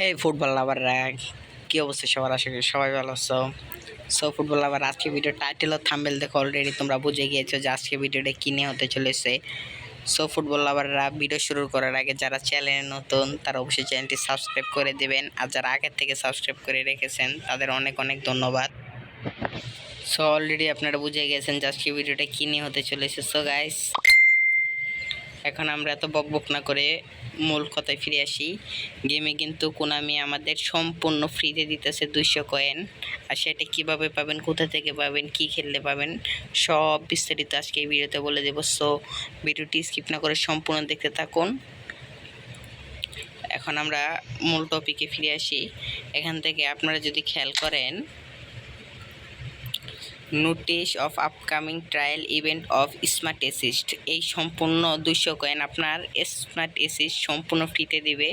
হে football লাভাররা কি অবস্থা সবার আশা করি? সবাই ভালো আছো? সো ফুটবল লাভার আজকে ভিডিও টাইটেল ও থাম্বেল দেখো অলরেডি তোমরা বুঝে গিয়েছো যে আজকে ভিডিওটা কিনে হতে চলেছে। সো ফুটবল লাভাররা ভিডিও শুরু করার আগে যারা চ্যানেলে নতুন, তারা অবশ্যই চ্যানেলটি সাবস্ক্রাইব করে দেবেন। আর যারা আগের থেকে সাবস্ক্রাইব করে রেখেছেন, তাদের অনেক অনেক ধন্যবাদ। সো অলরেডি আপনারা বুঝে গেছেন যে আজকে ভিডিওটা কিনে হতে চলেছে। সো গাইস এখন আমরা এত বক বক না করে মূল কথায় ফিরে আসি। গেমে কিন্তু কোনামি আমাদের সম্পূর্ণ ফ্রিতে দিতেছে দুইশো কয়েন আর সেটা কীভাবে পাবেন, কোথা থেকে পাবেন, কি খেললে পাবেন, সব বিস্তারিত আজকে এই ভিডিওতে বলে দেবো। সো ভিডিওটি স্কিপ না করে সম্পূর্ণ দেখতে থাকুন। এখন আমরা মূল টপিকে ফিরে আসি। এখান থেকে আপনারা যদি খেয়াল করেন notice of upcoming trial event of smart assist এই সম্পূর্ণ দুশো কয়েন আপনার স্মার্ট অ্যাসিস্ট সম্পূর্ণ ফ্রিতে দিবে।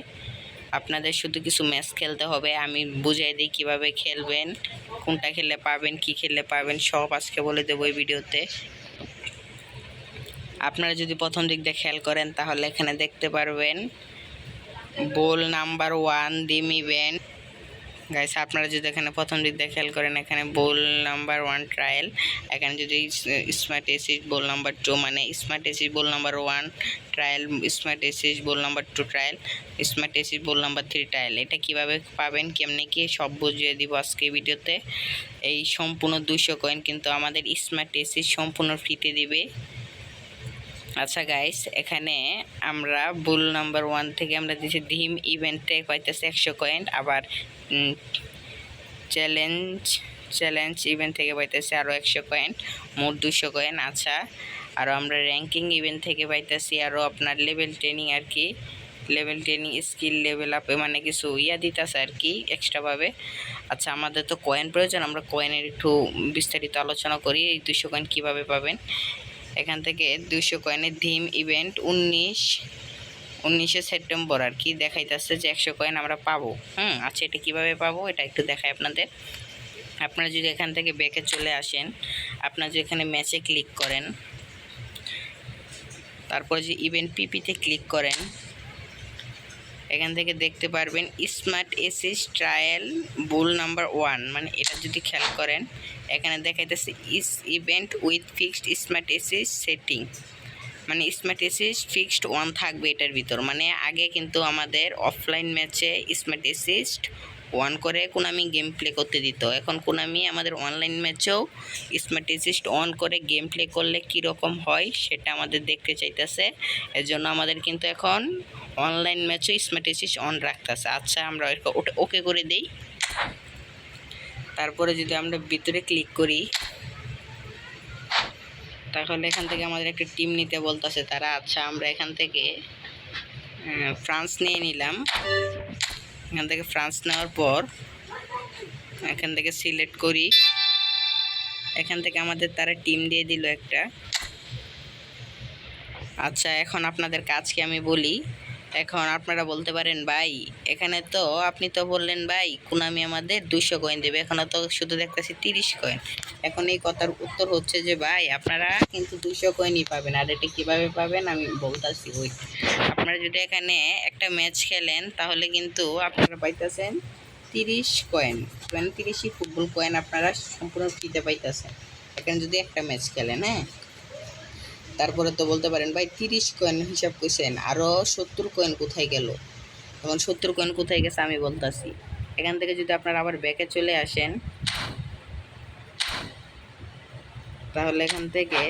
আপনাদের শুধু কিছু ম্যাচ খেলতে হবে। আমি বুঝাই দিই কীভাবে খেলবেন, কোনটা খেললে পাবেন, কি খেললে পাবেন, সব আজকে বলে দেবো এই ভিডিওতে। আপনারা যদি প্রথম দিক দিয়ে খেয়াল করেন, তাহলে এখানে দেখতে পারবেন। বোল নাম্বার ওয়ান দিম ইভেন্ট গাইস আপনারা যদি এখানে প্রথম দিক দিয়ে খেয়াল করেন, এখানে বোল নাম্বার ওয়ান ট্রায়াল এখানে যদি smart assist ball number two মানে smart assist ball number one trial smart assist ball number two trial smart assist ball number three trial এটা কীভাবে পাবেন, কেমনে কি সব বুঝিয়ে দিব আজকে ভিডিওতে। এই সম্পূর্ণ দুশো কয়েন কিন্তু আমাদের স্মার্ট এসিস সম্পূর্ণ ফ্রিতে দিবে। আচ্ছা গাইস এখানে আমরা বুল নাম্বার ওয়ান থেকে আমরা দিচ্ছি ডিম ইভেন্টে পাইতেছি একশো কয়েন আবার চ্যালেঞ্জ চ্যালেঞ্জ ইভেন্ট থেকে পাইতেছি আরও একশো কয়েন মোট দুশো কয়েন আচ্ছা। আরও আমরা র্যাঙ্কিং ইভেন্ট থেকে পাইতেছি আরও আপনার লেভেল ট্রেনিং আর কি লেভেল ট্রেনিং স্কিল লেভেল আপে মানে কিছু ইয়া দিতেছে আর কি এক্সট্রাভাবে আচ্ছা আমাদের তো কয়েন প্রয়োজন, আমরা কয়েনের একটু বিস্তারিত আলোচনা করি, এই দুশো কয়েন কীভাবে পাবেন। এখান থেকে দুশো কয়েনের ধিম ইভেন্ট উনিশ, উনিশে সেপ্টেম্বর আর কি দেখাইতেছে যে একশো কয়েন আমরা পাবো। হুম আচ্ছা এটা কীভাবে পাবো এটা একটু দেখাই আপনাদের। আপনারা যদি এখান থেকে ব্যাকে চলে আসেন, আপনারা যদি এখানে ম্যাচে ক্লিক করেন, তারপর যে ইভেন্ট পিপিতে ক্লিক করেন এখান থেকে দেখতে পারবেন স্মার্ট এসিস ট্রায়াল বুল নাম্বার ওয়ান। মানে এটা যদি খেয়াল করেন, এখানে দেখাইতেছে is event with fixed smart assist setting. মানে স্মার্ট এসিস ফিক্সড ওয়ান থাকবে এটার ভিতর। মানে আগে কিন্তু আমাদের অফলাইন ম্যাচে স্মার্ট এসিস্ট ওয়ান করে কোনামি গেম প্লে করতে দিত। এখন কোনামি আমাদের অনলাইন ম্যাচেও স্মার্ট এসিস্ট অন করে গেম প্লে করলে কীরকম হয় সেটা আমাদের দেখতে চাইতেছে। এর জন্য আমাদের কিন্তু এখন অনলাইন ম্যাচও স্মার্ট এসিস্ট অন রাখতেছে। আচ্ছা আমরা ওকে করে দিই। তারপরে যদি আমরা ভিতরে ক্লিক করি, তাহলে এখান থেকে আমাদের একটা টিম নিতে বলতেছে তারা। আচ্ছা আমরা এখান থেকে ফ্রান্স নিয়ে নিলাম। এখান থেকে ফ্রান্স নেওয়ার পর এখান থেকে সিলেক্ট করি। এখান থেকে আমাদের তারা টিম দিয়ে দিল একটা। আচ্ছা এখন আপনাদের কাজকে আমি বলি। এখন আপনারা বলতে পারেন, ভাই, এখানে তো আপনি তো বললেন, ভাই, কুনামি আমাদের দুশো কয়েন দেবে, এখনও তো শুধু দেখতেছি তিরিশ কয়েন এখন এই কথার উত্তর হচ্ছে যে, ভাই, আপনারা কিন্তু দুশো কয়েনই পাবেন, আর এটা কীভাবে পাবেন আমি বলতেছি, ওই আপনারা যদি এখানে একটা ম্যাচ খেলেন, তাহলে কিন্তু আপনারা পাইতেছেন তিরিশ কয়েন মানে তিরিশই ফুটবল কয়েন আপনারা সম্পূর্ণ ফ্রিতে পাইতেছেন। এখানে যদি একটা ম্যাচ খেলেন হ্যাঁ? তারপরে তো বলতে পারেন, ভাই, তিরিশ কয়েন হিসাব করছেন আরও সত্তর কয়েন কোথায় গেল? তখন সত্তর কয়েন কোথায় গেছে আমি বলতাছি। এখান থেকে যদি আপনারা আবার ব্যাকে চলে আসেন, তাহলে এখান থেকে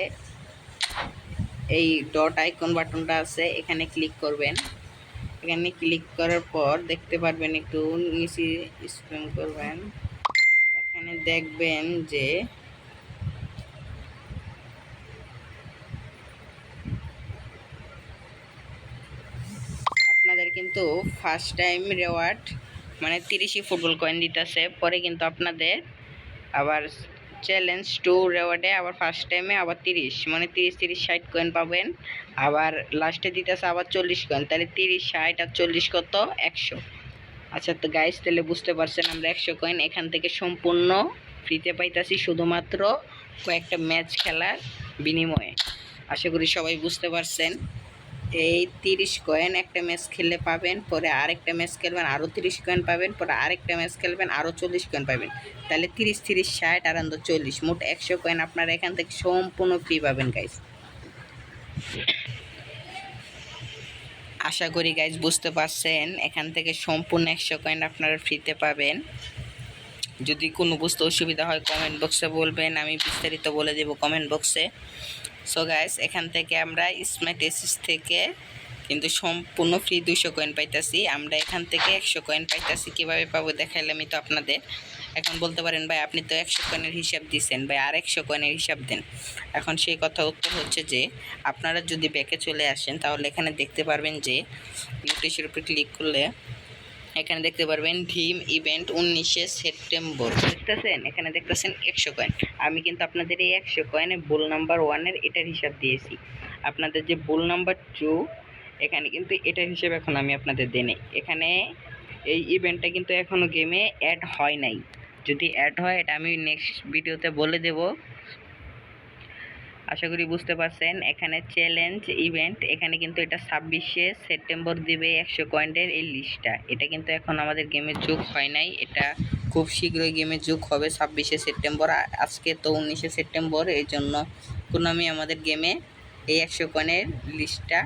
এই ডট আইকন বাটনটা আছে, এখানে ক্লিক করবেন। এখানে ক্লিক করার পর দেখতে পারবেন একটু নিচে স্ক্রল করবেন। এখানে দেখবেন যে আপনাদের কিন্তু ফার্স্ট টাইম রেওয়ার্ড মানে তিরিশই ফুটবল কয়েন দিতেছে। পরে কিন্তু আপনাদের আবার চ্যালেঞ্জ টু রেওয়ার্ডে আবার ফার্স্ট টাইমে আবার তিরিশ। মানে তিরিশ তিরিশ, ষাট কয়েন পাবেন। আবার লাস্টে দিতেছে আবার চল্লিশ কয়েন তাহলে তিরিশ, ষাট আর চল্লিশ কত? একশো। আচ্ছা তো গাইস তাহলে বুঝতে পারছেন আমরা একশো কয়েন এখান থেকে সম্পূর্ণ ফ্রিতে পাইতাছি শুধুমাত্র কয়েকটা ম্যাচ খেলার বিনিময়ে। আশা করি সবাই বুঝতে পারছেন। এই তিরিশ কয়েন একটা ম্যাচ খেললে পাবেন, পরে আরেকটা ম্যাচ খেলবেন আরও তিরিশ কয়েন পাবেন, পরে আরেকটা ম্যাচ খেলবেন আরও চল্লিশ কয়েন পাবেন। তাহলে তিরিশ তিরিশ, ষাট আর চল্লিশ, মোট একশো কয়েন আপনারা এখান থেকে সম্পূর্ণ ফ্রি পাবেন গাইজ আশা করি গাইজ বুঝতে পারছেন, এখান থেকে সম্পূর্ণ একশো কয়েন আপনারা ফ্রিতে পাবেন। যদি কোনো বুঝতে অসুবিধা হয় কমেন্ট বক্সে বলবেন, আমি বিস্তারিত বলে দেবো কমেন্ট বক্সে সো গাইস এখান থেকে আমরা স্মার্ট এসিস থেকে কিন্তু সম্পূর্ণ ফ্রি দুশো কয়েন পাইতাছি। আমরা এখান থেকে একশো কয়েন পাইতাছি। কীভাবে পাবো দেখাইলাম আমি তো আপনাদের এখন বলতে পারেন, ভাই, আপনি তো একশো কয়েনের হিসাব দিচ্ছেন ভাই, আর একশো কয়েনের হিসাব দেন। এখন সেই কথা উত্তর হচ্ছে যে, আপনারা যদি ব্যাকে চলে আসেন, তাহলে এখানে দেখতে পারবেন যে নোটিশের উপরে ক্লিক করলে এখানে দেখতে পারবেন ভীম ইভেন্ট উনিশে সেপ্টেম্বর। দেখতেছেন? এখানে দেখতেছেন একশো কয়েন আমি কিন্তু আপনাদের এই একশো কয়েনে বুল নাম্বার ওয়ানের এটার হিসাব দিয়েছি। আপনাদের যে বুল নাম্বার টু এখানে কিন্তু এটার হিসেব এখন আমি আপনাদের দিই নাই। এখানে এই ইভেন্টটা কিন্তু এখনও গেমে অ্যাড হয় নাই। যদি অ্যাড হয়, এটা আমি নেক্সট ভিডিওতে বলে দেব। আশা করি বুঝতে পারছেন, এখানে চ্যালেঞ্জ ইভেন্ট এখানে কিন্তু এটা ছাব্বিশে সেপ্টেম্বর দিবে একশো কয়েন্টের এই লিস্টটা এটা কিন্তু এখন আমাদের গেমে যোগ হয় নাই, এটা খুব শীঘ্রই গেমে যোগ হবে ছাব্বিশে সেপ্টেম্বর। আজকে তো উনিশে সেপ্টেম্বর, এই জন্য কুনামি আমাদের গেমে এই একশো কয়েনের লিস্টটা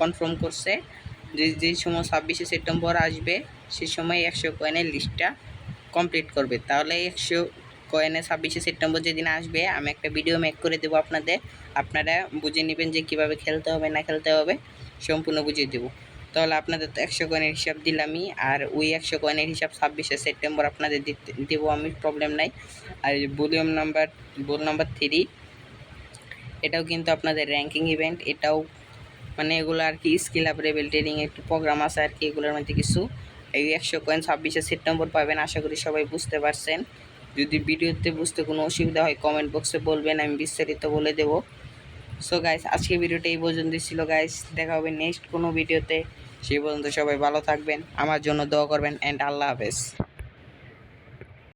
কনফার্ম করছে। যে যেই সময় ছাব্বিশে সেপ্টেম্বর আসবে সেই সময় একশো কয়েনের লিস্টটা কমপ্লিট করবে। তাহলে একশো কয়েনে ছাব্বিশে সেপ্টেম্বর যেদিন আসবে, আমি একটা ভিডিও মেক করে দেবো আপনাদের। আপনারা বুঝে নেবেন যে কীভাবে খেলতে হবে, না খেলতে হবে, সম্পূর্ণ বুঝিয়ে দেবো। তাহলে আপনাদের তো একশো কয়েনের হিসাব দিলামই, আর ওই একশো কয়েনের হিসাব ছাব্বিশে সেপ্টেম্বর আপনাদের দেবো আমি প্রবলেম নাই। আর volume number ball number three এটাও কিন্তু আপনাদের র্যাঙ্কিং ইভেন্ট এটাও মানে এগুলো আর কি স্কিল আপ লেভেল ট্রেনিং একটু প্রোগ্রাম আছে আর কি, এগুলোর মধ্যে কিছু। এই একশো কয়েন ছাব্বিশে সেপ্টেম্বর পাবেন, আশা করি সবাই বুঝতে পারছেন। যদি ভিডিওতে বুঝতে কোনো অসুবিধা হয় কমেন্ট বক্সে বলবেন, আমি বিস্তারিত বলে দেব। সো গাইস আজকে ভিডিওটা এই পর্যন্ত ছিল। গাইস দেখা হবে নেক্সট কোনো ভিডিওতে। সেই পর্যন্ত সবাই ভালো থাকবেন, আমার জন্য দোয়া করবেন অ্যান্ড আল্লাহ হাফেজ।